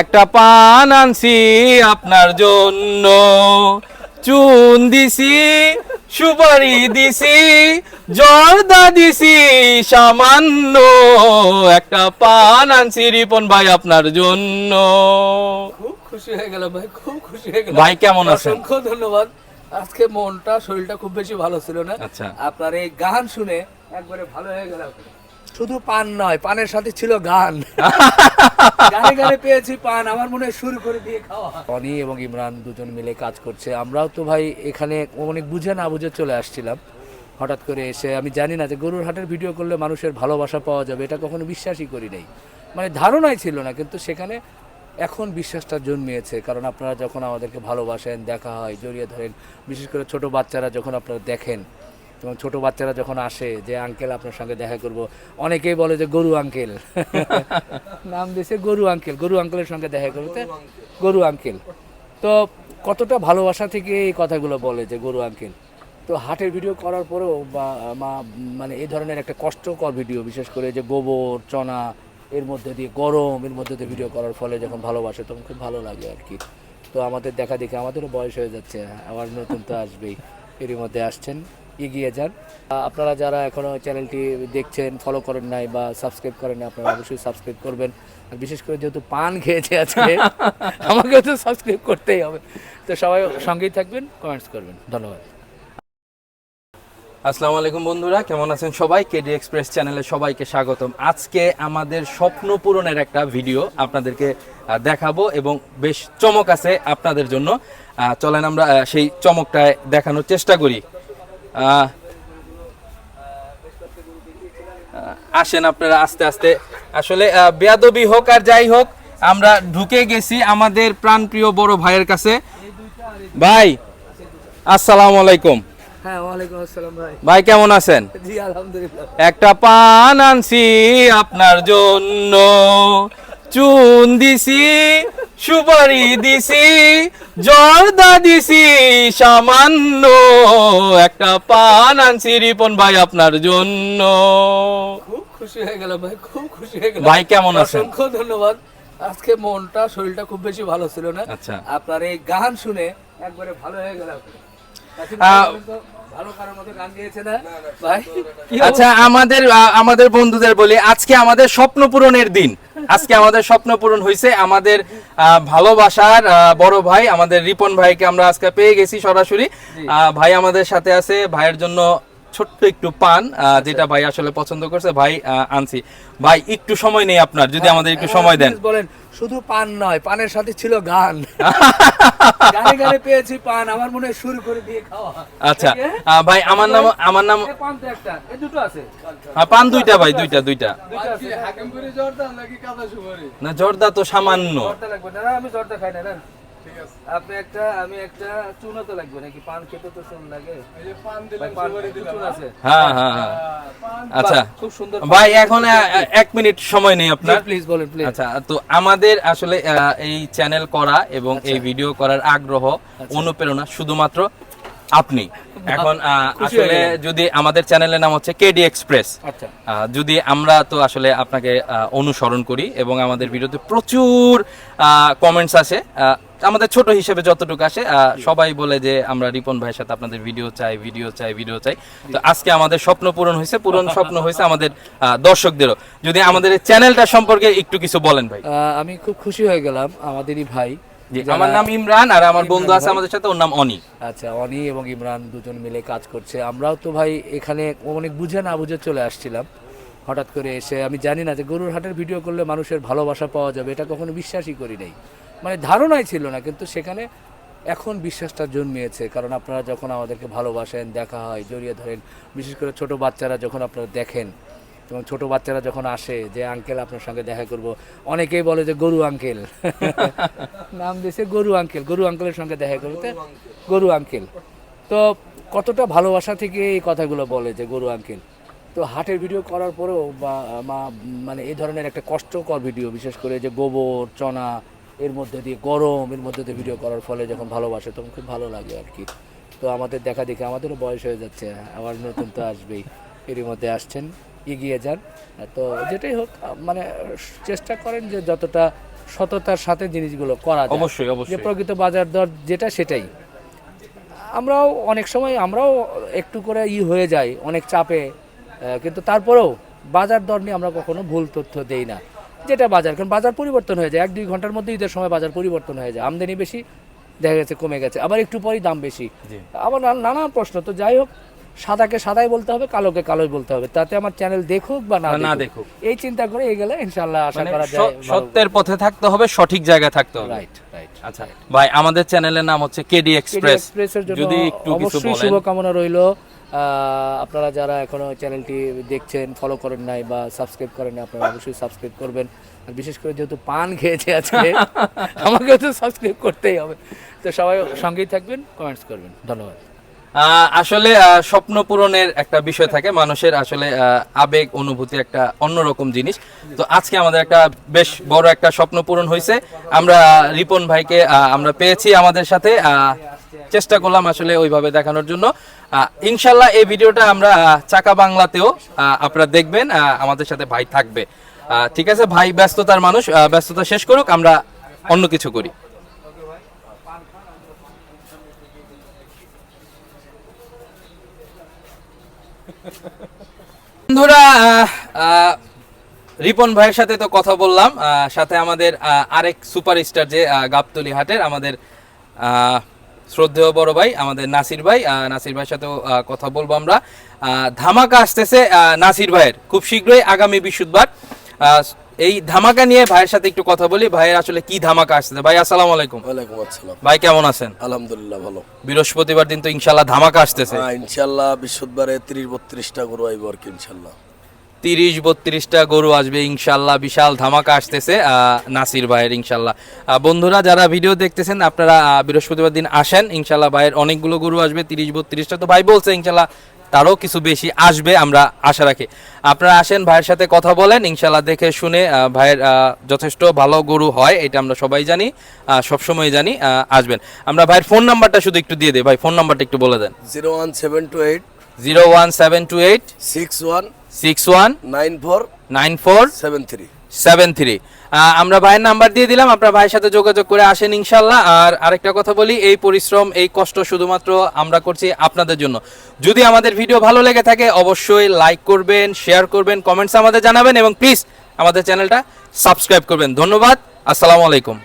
একটা পান আনছি আপনার জন্য। চুন দিছি সুপারি দিছি জর্দা দিছি সামান্য একটা পান আনছি রিপন ভাই আপনার জন্য। খুব খুশি হয়ে গেলাম ভাই খুব খুশি হয়ে গেল ভাই কেমন আছেন? অসংখ্য ধন্যবাদ। আজকে মনটা শরীরটা খুব বেশি ভালো ছিল না। আচ্ছা। আপনার এই গান শুনে একবারে ভালো হয়ে গেলাম। শুধু পান নয়, পানের সাথে ছিল গান। গানে গানে পেয়েছি পান, আমার মনে হয় শুরু করে দিয়ে খাওয়া। অনি এবং ইমরান দুজন মিলে কাজ করছে। আমরাও তো ভাই এখানে অনেক বুঝে না বুঝে চলে আসছিলাম। হঠাৎ করে এসে, আমি জানি না যে গরুর হাটের ভিডিও করলে মানুষের ভালোবাসা পাওয়া যাবে, এটা কখনো বিশ্বাসই করি নাই। মানে ধারণাই ছিল না, কিন্তু সেখানে এখন বিশ্বাসটা জন্মিয়েছে। কারণ আপনারা যখন আমাদেরকে ভালোবাসেন, দেখা হয়, জড়িয়ে ধরেন, বিশেষ করে ছোট বাচ্চারা যখন আপনারা দেখেন এবং ছোট বাচ্চারা যখন আসে যে আঙ্কেল আপনার সঙ্গে দেখা করব অনেকেই বলে যে গরু আঙ্কেল। নাম দিয়েছে গরু আঙ্কেল। গরু আঙ্কেলের সঙ্গে দেখা করব। গরু আঙ্কেল। তো কতটা ভালোবাসা থেকে এই কথাগুলো বলে যে গরু আঙ্কেল? তো হাটের ভিডিও করার পরেও বা মা মানে এই ধরনের একটা কষ্টকর ভিডিও বিশেষ করে যে গোবর চনা এর মধ্যে দিয়ে গরম এর মধ্যে দিয়ে ভিডিও করার ফলে যখন ভালোবাসে তখন খুব ভালো লাগে আর কি। তো আমাদের দেখা দেখে আমাদেরও বয়স হয়ে যাচ্ছে আবার নতুন তো আসবেই। এরই মধ্যে আসছেন। এগিয়ে যান। আপনারা যারা এখনও চ্যানেলটি দেখছেন ফলো করেন নাই বা সাবস্ক্রাইব করেন নাই আপনারা অবশ্যই সাবস্ক্রাইব করবেন। আর বিশেষ করে যেহেতু পান খেয়েছে আজকে আমাকেও তো সাবস্ক্রাইব করতেই হবে। তো সবাই সঙ্গেই থাকবেন কমেন্টস করবেন। ধন্যবাদ। আসসালামু আলাইকুম বন্ধুরা কেমন আছেন সবাই? কেডি এক্সপ্রেস চ্যানেলে সবাইকে স্বাগতম। আজকে আমাদের স্বপ্ন পূরণের একটা ভিডিও আপনাদেরকে দেখাবো এবং বেশ চমক আছে আপনাদের জন্য। চলেন আমরা সেই চমকটায় দেখানোর চেষ্টা করি। আসেন আপনারা আস্তে আস্তে। আসলে বেয়াদবি হোক আর যাই হোক আমরা ঢুকে গেছি আমাদের প্রাণপ্রিয় বড় ভাইয়ের কাছে। ভাই আসসালামু আলাইকুম। হ্যাঁ ভাই। কেমন আছেন? একটা পান আনছি আপনার জন্য। চুন দিছি সুপারি দিছি জর্দা দিছি সামান্য একটা পান আনছি রিপন ভাই আপনার জন্য। খুব খুশি হয়ে গেল ভাই খুব খুশি হয়ে গেল ভাই কেমন আছেন? অসংখ্য ধন্যবাদ। আজকে মনটা শরীরটা খুব বেশি ভালো ছিল না। আচ্ছা। আপনার এই গান শুনে একবারে ভালো হয়ে গেলাম। আচ্ছা আমাদের আমাদের বন্ধুদের বলি আজকে আমাদের স্বপ্ন পূরণের দিন। আজকে আমাদের স্বপ্ন পূরণ হয়েছে আমাদের আহ, ভালোবাসার আহ, বড় ভাই আমাদের রিপন ভাইকে আমরা আজকে পেয়ে গেছি সরাসরি। আহ, ভাই আমাদের সাথে আছে ভাইয়ের জন্য ছোট্ট একটু পান যেটা ভাই আসলে পছন্দ করছে ভাই আনছি। ভাই একটু সময় নেই আপনার যদি আমাদের একটু সময় দেন। বলেন শুধু পান নয় পানের সাথে ছিল গান। গানে গানে পেয়েছি পান আমার মনে শুরু করে দিয়ে খাওয়া। আচ্ছা ভাই আমার নাম আমার নাম পান তো একটা এ দুটো আছে। আহ, পান দুইটা ভাই দুইটা দুইটা। দুটো আছে। না জর্দা তো সামান্য। জর্দা লাগবে না না, আমি জর্দা খাই না না আপনি একটা আমি একটা চুনা তো লাগবে নাকি? পান খেতে তো চুন লাগে। হ্যাঁ হ্যাঁ হ্যাঁ। আচ্ছা। খুব সুন্দর ভাই এখন এক মিনিট সময় নেই আপনার। প্লিজ বলেন প্লিজ আচ্ছা তো আমাদের আসলে আহ, এই চ্যানেল করা এবং এই আচ্ছা। ভিডিও করার আগ্রহ অনুপ্রেরণা শুধুমাত্র আপনি। এখন আসলে যদি আমাদের চ্যানেলের নাম হচ্ছে কেডি এক্সপ্রেস। আচ্ছা। যদি আমরা তো আসলে আপনাকে অনুসরণ করি এবং আমাদের ভিডিওতে প্রচুর কমেন্টস আসে আমাদের ছোট হিসেবে যতটুকু আসে সবাই বলে যে আমরা রিপন ভাইয়ের সাথে আপনাদের ভিডিও চাই ভিডিও চাই ভিডিও চাই। তো আজকে আমাদের স্বপ্ন পূরণ হয়েছে পূরণ স্বপ্ন হয়েছে আমাদের দর্শকদেরও। যদি আমাদের চ্যানেলটা সম্পর্কে একটু কিছু বলেন ভাই। আমি খুব খুশি হয়ে গেলাম আমাদেরই ভাই। আমার নাম ইমরান আর আমার বন্ধু আছে আমাদের সাথে ওর নাম অনি আচ্ছা অনি এবং ইমরান দুজন মিলে কাজ করছে। আমরাও তো ভাই এখানে অনেক বুঝে না বুঝে চলে আসছিলাম। হঠাৎ করে এসে আমি জানি না যে গরুর হাটের ভিডিও করলে মানুষের ভালোবাসা পাওয়া যাবে এটা কখনো বিশ্বাসই করি নাই। মানে ধারণাই ছিল না কিন্তু সেখানে এখন বিশ্বাসটা জন্মিয়েছে। কারণ আপনারা যখন আমাদেরকে ভালোবাসেন দেখা হয় জড়িয়ে ধরেন বিশেষ করে ছোট বাচ্চারা যখন আপনারা দেখেন এবং ছোট বাচ্চারা যখন আসে যে আঙ্কেল আপনার সঙ্গে দেখা করব অনেকেই বলে যে গরু আঙ্কেল নাম দিয়েছে গরু আঙ্কেল গরু আঙ্কেলের সঙ্গে দেখা করব গরু আঙ্কেল তো কতটা ভালোবাসা থেকে এই কথাগুলো বলে যে গরু আঙ্কেল তো হাটের ভিডিও করার পরেও বা মা মানে এই ধরনের একটা কষ্টকর ভিডিও বিশেষ করে যে গোবর চনা এর মধ্যে দিয়ে গরম এর মধ্যে দিয়ে ভিডিও করার ফলে যখন ভালোবাসে তখন খুব ভালো লাগে আর কি। তো আমাদের দেখা দেখে আমাদেরও বয়স হয়ে যাচ্ছে আবার নতুন তো আসবেই। এরই মধ্যে আসছেন। এগিয়ে যান। তো যেটাই হোক মানে চেষ্টা করেন যে যতটা সততার সাথে জিনিসগুলো করা যায়। অবশ্যই যে অবশ্যই। প্রকৃত বাজার দর যেটা সেটাই। আমরাও অনেক সময় আমরাও একটু করে ই হয়ে যাই অনেক চাপে কিন্তু তারপরেও বাজার দর নিয়ে আমরা কখনো ভুল তথ্য দেই না। যেটা বাজার কারণ বাজার পরিবর্তন হয়ে যায়। এক দুই ঘণ্টার মধ্যে ঈদের সময় বাজার পরিবর্তন হয়ে যায়। আমদানি বেশি দেখা গেছে কমে গেছে। আবার একটু পরেই দাম বেশি। আবার না- নানান প্রশ্ন। তো যাই হোক সাদাকে সাদাই বলতে হবে কালোকে কালোই বলতে হবে। তাতে আমার চ্যানেল দেখুক বা না দেখুক এই চিন্তা করে এগেলে ইনশাল্লাহ আশা মানে করা যায় সত্যের পথে থাকতে হবে সঠিক জায়গায় থাকতে হবে। রাইট রাইট আচ্ছা ভাই আমাদের চ্যানেলের নাম হচ্ছে কেডি এক্সপ্রেস। যদি একটু কিছু বলেন। শুভকামনা রইল। আপনারা যারা এখনও চ্যানেলটি দেখছেন ফলো করেন নাই বা সাবস্ক্রাইব করেন নাই আপনারা অবশ্যই সাবস্ক্রাইব করবেন। আর বিশেষ করে যেহেতু পান খেয়েছে আজকে আমাকে তো সাবস্ক্রাইব করতেই হবে। তো সবাই সঙ্গেই থাকবেন কমেন্টস করবেন। ধন্যবাদ। আসলে স্বপ্ন পূরণের একটা বিষয় থাকে মানুষের আসলে আবেগ, অনুভূতি একটা অন্যরকম জিনিস। তো আজকে আমাদের একটা বেশ বড় একটা স্বপ্ন পূরণ হয়েছে। আমরা, রিপন ভাইকে আমরা পেয়েছি আমাদের সাথে চেষ্টা করলাম আসলে ওইভাবে দেখানোর জন্য। ইনশাল্লাহ এই ভিডিওটা আমরা চাকা বাংলাতেও আপনারা দেখবেন আমাদের সাথে ভাই থাকবে। ঠিক আছে, ভাই ব্যস্ততার মানুষ ব্যস্ততা শেষ করুক, আমরা অন্য কিছু করি। বন্ধুরা রিপন ভাইয়ের সাথে তো কথা বললাম সাথে আমাদের আরেক সুপারস্টার যে গাবতলি হাটের আমাদের শ্রদ্ধেয় বড় ভাই, আমাদের নাসির ভাই নাসির ভাইয়ের সাথেও কথা বলব আমরা। ধামাকা আসতেছে নাসির ভাইয়ের। খুব শীঘ্রই আগামী বৃহস্পতিবার এই ধামাকা নিয়ে ভাইয়ের সাথে একটু কথা বলি। ভাইয়ের আসলে কি ধামাকা আসতেছে ভাই আসসালামু আলাইকুম। ওয়ালাইকুম আসসালাম। ভাই কেমন আছেন? আলহামদুলিল্লাহ ভালো। বৃহস্পতিবার দিন তো ইনশাল্লাহ ধামাকা আসতেছে। হ্যাঁ ইনশাল্লাহ বৃহস্পতিবারে তিরিশ বত্রিশটা গরু আইব আর কি ইনশাল্লাহ তিরিশ বত্রিশটা গরু আসবে ইনশাল্লাহ বিশাল ধামাকা আসতেছে আহ, নাসির ভাইয়ের ইনশাল্লাহ বন্ধুরা যারা ভিডিও দেখতেছেন আপনারা বৃহস্পতিবার দিন আসেন ইনশাল্লাহ ভাইয়ের অনেকগুলো গরু আসবে তিরিশ বত্রিশটা। তো ভাই বলছে ইনশাল্লাহ তারও কিছু বেশি আসবে আমরা আশা রাখি। আপনারা আসেন ভাইয়ের সাথে কথা বলেন ইনশাল্লাহ দেখে শুনে ভাইয়ের যথেষ্ট ভালো গরু হয় এটা আমরা সবাই জানি সবসময় জানি আসবেন। আমরা ভাইয়ের ফোন নাম্বারটা শুধু একটু দিয়ে দিই ভাই ফোন নাম্বারটা একটু বলে দেন। Zero one seven two eight zero one seven two eight six one six one nine four nine four seven three seven three আমরা ভাইয়ের নাম্বার দিয়ে দিলাম, আপনার ভাইয়ের সাথে যোগাযোগ করে আসেন ইনশাল্লাহ। আর আরেকটা কথা বলি, এই পরিশ্রম, এই কষ্ট শুধুমাত্র আমরা করছি আপনাদের জন্য। যদি আমাদের ভিডিও ভালো লেগে থাকে, অবশ্যই লাইক করবেন শেয়ার করবেন কমেন্টস আমাদের জানাবেন এবং প্লিজ আমাদের চ্যানেলটা সাবস্ক্রাইব করবেন। ধন্যবাদ, আসসালামু আলাইকুম।